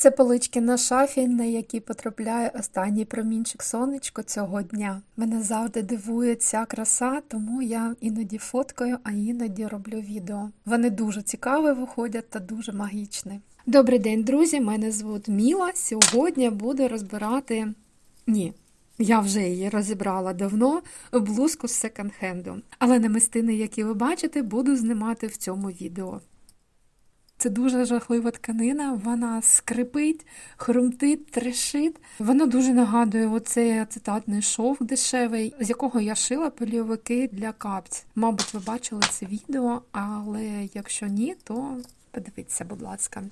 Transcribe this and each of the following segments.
Це полички на шафі, на які потрапляє останній промінчик сонечко цього дня. Мене завжди дивує ця краса, тому я іноді фоткаю, а іноді роблю відео. Вони дуже цікаві виходять та дуже магічні. Добрий день, друзі! Мене звуть Міла. Сьогодні буду розбирати. Ні. Я вже її розібрала давно, блузку з секонд-хенду. Але намистини, які ви бачите, буду знімати в цьому відео. Це дуже жахлива тканина, вона скрипить, хрумтить, трешить. Вона дуже нагадує оцей ацетатний шов дешевий, з якого я шила польовики для капць. Мабуть, ви бачили це відео, але якщо ні, то подивіться, будь ласка.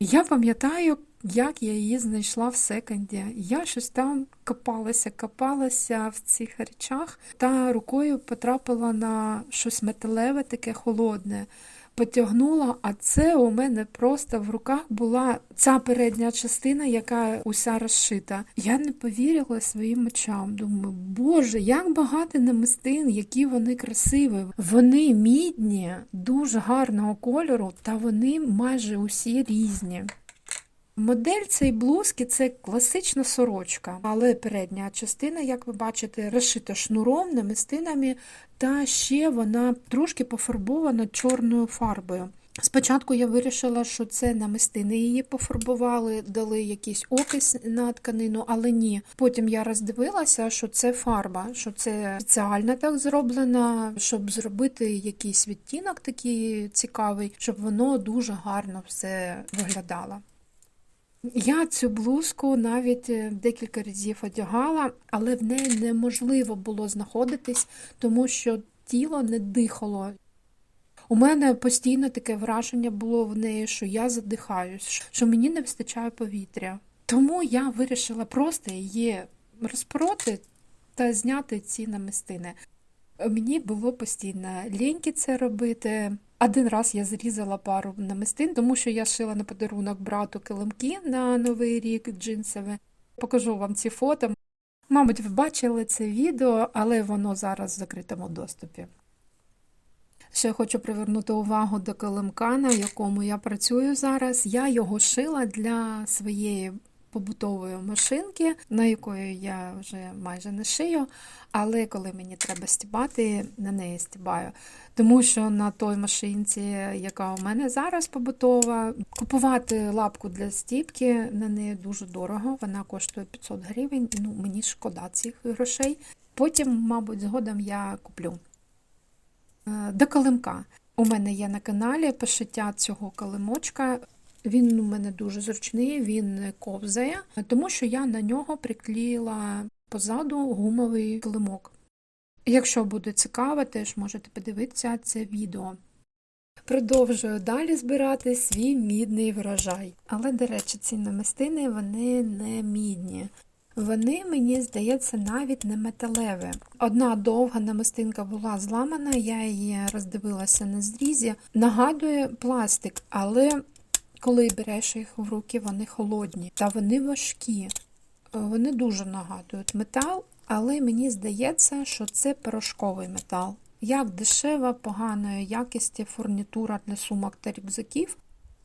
Я пам'ятаю, як я її знайшла в секонді. Я щось там копалася, копалася в цих речах та рукою потрапила на щось металеве, таке холодне. Потягнула, а це у мене просто в руках була ця передня частина, яка уся розшита. Я не повірила своїм очам. Думаю, боже, як багато намистин, які вони красиві. Вони мідні, дуже гарного кольору, та вони майже усі різні. Модель цієї блузки це класична сорочка, але передня частина, як ви бачите, розшита шнуром, намистинами, та ще вона трошки пофарбована чорною фарбою. Спочатку я вирішила, що це намистини її пофарбували, дали якийсь окис на тканину, але ні. Потім я роздивилася, що це фарба, що це спеціально так зроблено, щоб зробити якийсь відтінок такий цікавий, щоб воно дуже гарно все виглядало. Я цю блузку навіть е, декілька разів одягала, але в неї неможливо було знаходитись, тому що тіло не дихало. У мене постійно таке враження було в неї, що я задихаюсь, що мені не вистачає повітря. Тому я вирішила просто її розпороти та зняти ці намистини. Мені було постійно ліньки це робити. Один раз я зрізала пару намистин, тому що я шила на подарунок брату килимки на новий рік джинсове. Покажу вам ці фото. Мабуть, ви бачили це відео, але воно зараз в закритому доступі. Ще хочу привернути увагу до килимка, на якому я працюю зараз. Я його шила для своєї побутової машинки, на якої я вже майже не шию, але коли мені треба стібати, на неї стібаю. Тому що на той машинці, яка у мене зараз побутова, купувати лапку для стібки на неї дуже дорого. Вона коштує 500 гривень. Ну мені шкода цих грошей. Потім, мабуть, згодом я куплю. Е, До килимка. У мене є на каналі пошиття цього килимочка. Він у мене дуже зручний, він ковзає, тому що я на нього приклеїла позаду гумовий килимок. Якщо буде цікаво, теж можете подивитися це відео. Продовжую далі збирати свій мідний врожай. Але, до речі, ці намистини вони не мідні. Вони, мені здається, навіть не металеві. Одна довга намистинка була зламана, я її роздивилася на зрізі. Нагадує пластик, але коли береш їх в руки, вони холодні та вони важкі. Вони дуже нагадують метал, але мені здається, що це порошковий метал. Як дешева, поганої якості фурнітура для сумок та рюкзаків.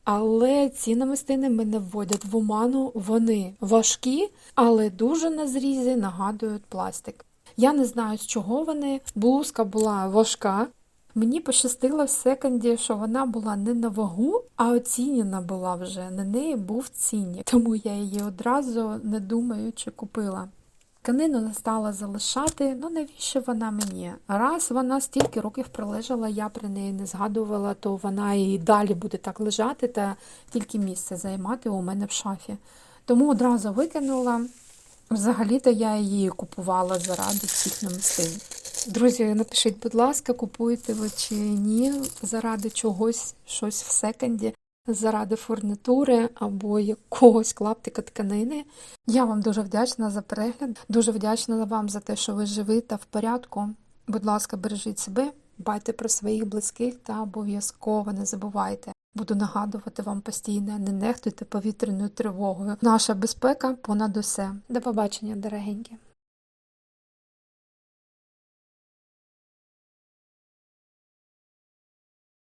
Але ці намистини мене вводять в оману, вони важкі, але дуже на зрізі нагадують пластик. Я не знаю, з чого вони. Блузка була важка. Мені пощастило в секонді, що вона була не на вагу, а оцінена була вже. На неї був цінник, тому я її одразу не думаючи купила. Тканину не стала залишати, ну навіщо вона мені? Раз вона стільки років пролежала, я про неї не згадувала, то вона і далі буде так лежати та тільки місце займати у мене в шафі. Тому одразу викинула. Взагалі-то я її купувала заради цих намистин. Друзі, напишіть, будь ласка, купуєте ви чи ні, заради чогось, щось в секонді, заради фурнітури або якогось клаптика тканини. Я вам дуже вдячна за перегляд, дуже вдячна вам за те, що ви живі та в порядку. Будь ласка, бережіть себе, дбайте про своїх близьких та обов'язково не забувайте. Буду нагадувати вам постійно, не нехтуйте повітряною тривогою. Наша безпека понад усе. До побачення, дорогенькі.